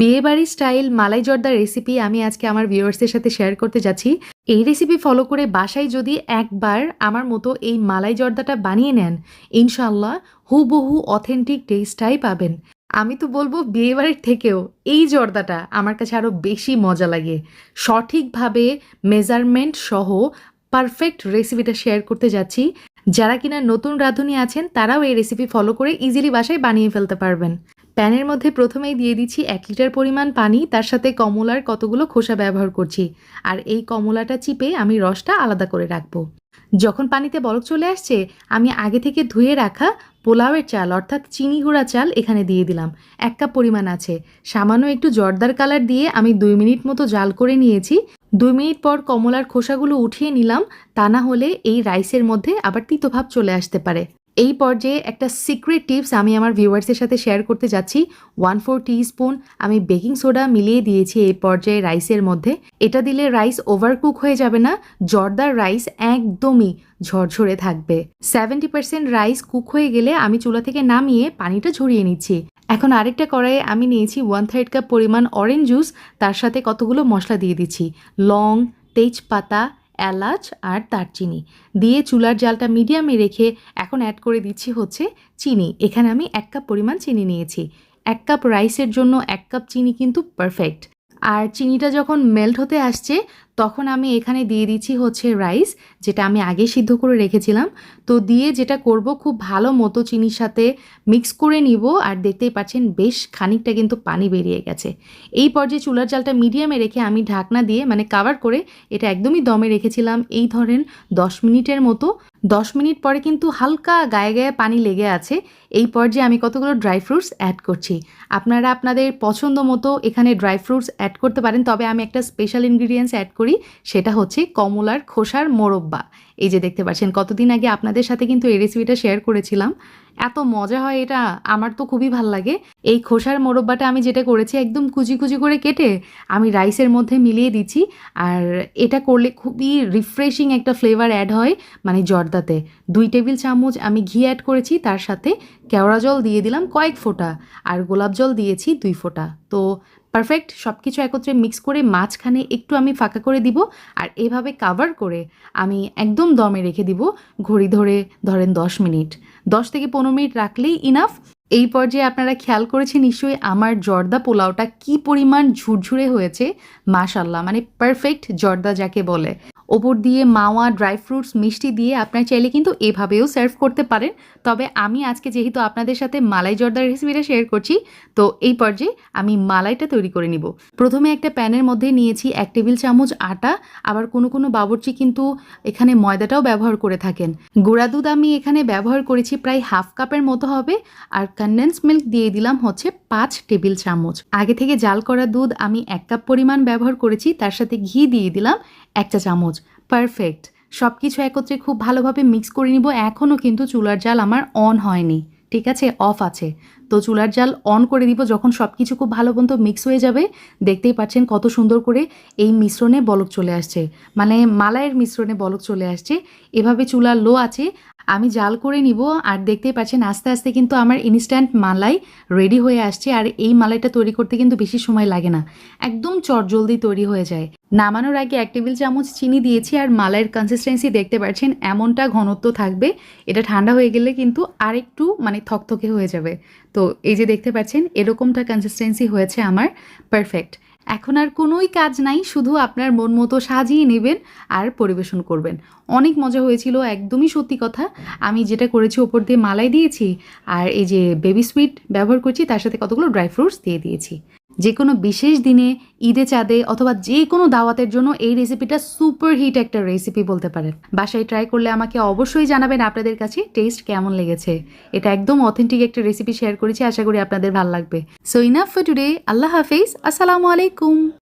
বিয়েবাড়ি স্টাইল মালাই জর্দার রেসিপি আমি আজকে আমার ভিউয়ার্সদের সাথে শেয়ার করতে যাচ্ছি। এই রেসিপি ফলো করে বাসায় যদি একবার আমার মতো এই মালাই জর্দাটা বানিয়ে নেন ইনশাল্লাহ হুবহু অথেন্টিক টেস্টটাই পাবেন। আমি তো বলব বিয়েবাড়ির থেকেও এই জর্দাটা আমার কাছে আরও বেশি মজা লাগে। সঠিকভাবে মেজারমেন্ট সহ পারফেক্ট রেসিপিটা শেয়ার করতে যাচ্ছি। যারা কিনা নতুন রাঁধুনি আছেন, তারাও এই রেসিপি ফলো করে ইজিলি বাসায় বানিয়ে ফেলতে পারবেন। প্যানের মধ্যে প্রথমেই দিয়ে দিচ্ছি এক লিটার পরিমাণ পানি, তার সাথে কমলার কতগুলো খোসা ব্যবহার করছি। আর এই কমলাটা চিপে আমি রসটা আলাদা করে রাখব। যখন পানিতে বরফ চলে আসছে, আমি আগে থেকে ধুয়ে রাখা পোলাওয়ের চাল, অর্থাৎ চিনি গুঁড়া চাল এখানে দিয়ে দিলাম। এক কাপ পরিমাণ আছে। সামান্য একটু জর্দার কালার দিয়ে আমি দুই মিনিট মতো জাল করে নিয়েছি। দুই মিনিট পর কমলার খোসাগুলো উঠিয়ে নিলাম, তা না হলে এই রাইসের মধ্যে আবার তিতভাব চলে আসতে পারে। এই পর্যায়ে একটা সিক্রেট টিপস আমি আমার ভিউয়ার্সের সাথে শেয়ার করতে যাচ্ছি। ওয়ান ফোর স্পুন আমি বেকিং সোডা মিলিয়ে দিয়েছি এই পর্যায়ে রাইসের মধ্যে। এটা দিলে রাইস ওভারকুক হয়ে যাবে না, জর্দার রাইস একদমই ঝরঝরে থাকবে। সেভেন্টি পার্সেন্ট রাইস কুক হয়ে গেলে আমি চুলা থেকে নামিয়ে পানিটা ঝরিয়ে নিচ্ছি। এখন আরেকটা কড়াইয়ে আমি নিয়েছি ওয়ান থার্ড কাপ পরিমাণ অরেঞ্জ জুস তার সাথে কতগুলো মশলা দিয়ে দিচ্ছি? লং, তেজপাতা এলাচ আর দারচিনি। দিয়ে চুলার জালটা মিডিয়ামে রেখে এখন অ্যাড করে দিচ্ছি হচ্ছে চিনি। এখানে আমি এক কাপ পরিমাণ চিনি নিয়েছি। এক কাপ রাইসের জন্য এক কাপ চিনি কিন্তু পারফেক্ট আর চিনিটা যখন মেল্ট হতে আসছে, তখন আমি এখানে দিয়ে দিচ্ছি হচ্ছে রাইস যেটা আমি আগে সিদ্ধ করে রেখেছিলাম। তো দিয়ে যেটা করব, খুব ভালো মতো চিনির সাথে মিক্স করে নিব আর দেখতেই পাচ্ছেন বেশ খানিকটা কিন্তু পানি বেরিয়ে গেছে। এই পর্যায়ে চুলার জালটা মিডিয়ামে রেখে আমি ঢাকনা দিয়ে মানে কাভার করে, এটা একদমই দমে রেখেছিলাম। এই ধরেন দশ মিনিটের মতো দশ মিনিট পরে কিন্তু হালকা গায়ে গায়ে পানি লেগে আছে। এই পর্যায়ে আমি কতগুলো ড্রাই ফ্রুটস অ্যাড করছি। আপনারা আপনাদের পছন্দ মতো এখানে ড্রাই ফ্রুটস অ্যাড করতে পারেন। তবে আমি একটা স্পেশাল ইনগ্রিডিয়েন্টস অ্যাড করি, সেটা হচ্ছে কমলার খোসার মোরব্বা। এই যে দেখতে পাচ্ছেন, কতদিন আগে আপনাদের সাথে কিন্তু এই রেসিপিটা শেয়ার করেছিলাম। এত মজা হয় এটা, আমার তো খুবই ভালো লাগে। এই খোসার মোরব্বাটা আমি যেটা করেছি একদম কুচি কুচি করে কেটে আমি রাইসের মধ্যে মিলিয়ে দিচ্ছি। আর এটা করলে খুবই রিফ্রেশিং একটা ফ্লেভার অ্যাড হয় মানে জর্দাতে। দুই টেবিল চামচ আমি ঘি অ্যাড করেছি, তার সাথে কেওড়া জল দিয়ে দিলাম কয়েক ফোঁটা। আর গোলাপ জল দিয়েছি দুই ফোঁটা। তো পারফেক্ট সব কিছু একত্রে মিক্স করে মাঝখানে একটু আমি ফাঁকা করে দিব আর এভাবে কাভার করে আমি একদম দমে রেখে দিব ঘড়ি ধরে ধরেন দশ মিনিট। দশ থেকে পনেরো মিনিট রাখলেই ইনাফ এই পর্যায়ে আপনারা খেয়াল করেছেন নিশ্চয়ই আমার জর্দা পোলাওটা কি পরিমাণ ঝুরঝুরে হয়েছে? মাশাল্লাহ মানে পারফেক্ট জর্দা যাকে বলে। ওপর দিয়ে মাওয়া ড্রাই ফ্রুটস মিষ্টি দিয়ে আপনার চাইলে কিন্তু এভাবেও সার্ভ করতে পারেন। তবে আমি আজকে যেহেতু আপনাদের সাথে মালাই জর্দার রেসিপিটা শেয়ার করছি, তো এই পর্যায়ে আমি মালাইটা তৈরি করে নিব। প্রথমে একটা প্যানের মধ্যে নিয়েছি এক টেবিল চামচ আটা, আবার কোনো কোনো বাবরচি কিন্তু এখানে ময়দাটাও ব্যবহার করে থাকেন। গুঁড়া দুধ আমি এখানে ব্যবহার করেছি প্রায় হাফ কাপের মতো হবে, আর কনডেন্স মিল্ক দিয়ে দিলাম হচ্ছে পাঁচ টেবিল চামচ। আগে থেকে জাল করা দুধ আমি এক কাপ পরিমাণ ব্যবহার করেছি, তার সাথে ঘি দিয়ে দিলাম এক চা চামচ। পারফেক্ট সব কিছু একত্রে খুব ভালোভাবে মিক্স করে নিব। এখনও কিন্তু চুলার জাল আমার অন হয়নি। ঠিক আছে? অফ আছে। তো চুলার জাল অন করে দিব যখন সব কিছু খুব ভালো মতো মিক্স হয়ে যাবে। দেখতেই পাচ্ছেন কত সুন্দর করে এই মিশ্রণে বলক চলে আসছে। মানে মালাইয়ের মিশ্রণে বলক চলে আসছে। এভাবে চুলা লো আছে। আমি জাল করে নিব আর দেখতেই পাচ্ছেন আস্তে আস্তে কিন্তু আমার ইনস্ট্যান্ট মালাই রেডি হয়ে আসছে আর এই মালাইটা তৈরি করতে কিন্তু বেশি সময় লাগে না। একদম চটজলদি তৈরি হয়ে যায়। নামানোর আগে এক টেবিল চামচ চিনি দিয়েছি আর মালাইয়ের কনসিস্টেন্সি দেখতে পাচ্ছেন এমনটা ঘনত্ব থাকবে, এটা ঠান্ডা হয়ে গেলে কিন্তু আরেকটু মানে থকথকে হয়ে যাবে। তো এই যে দেখতে পাচ্ছেন এরকমটা কনসিস্টেন্সি হয়েছে আমার। পারফেক্ট এখন আর কোনোই কাজ নাই, শুধু আপনার মন মতো সাজিয়ে নেবেন আর পরিবেশন করবেন। অনেক মজা হয়েছিল, একদমই সত্যি কথা। আমি যেটা করেছি, ওপর দিয়ে মালাই দিয়েছি, আর এই যে বেবি সুইট ব্যবহার করছি, তার সাথে কতগুলো ড্রাই ফ্রুটস দিয়ে দিয়েছি। যে কোনো বিশেষ দিনে, ঈদে চাঁদে অথবা যে কোনো দাওয়াতের জন্য এই রেসিপিটা সুপার হিট একটা রেসিপি বলতে পারেন। বাসায় ট্রাই করলে আমাকে অবশ্যই জানাবেন আপনাদের কাছে টেস্ট কেমন লেগেছে। এটা একদম অথেন্টিক একটা রেসিপি শেয়ার করেছি, আশা করি আপনাদের ভালো লাগবে। সো ইনাফ ফর টুডে আল্লাহ হাফিজ, আসসালামু আলাইকুম।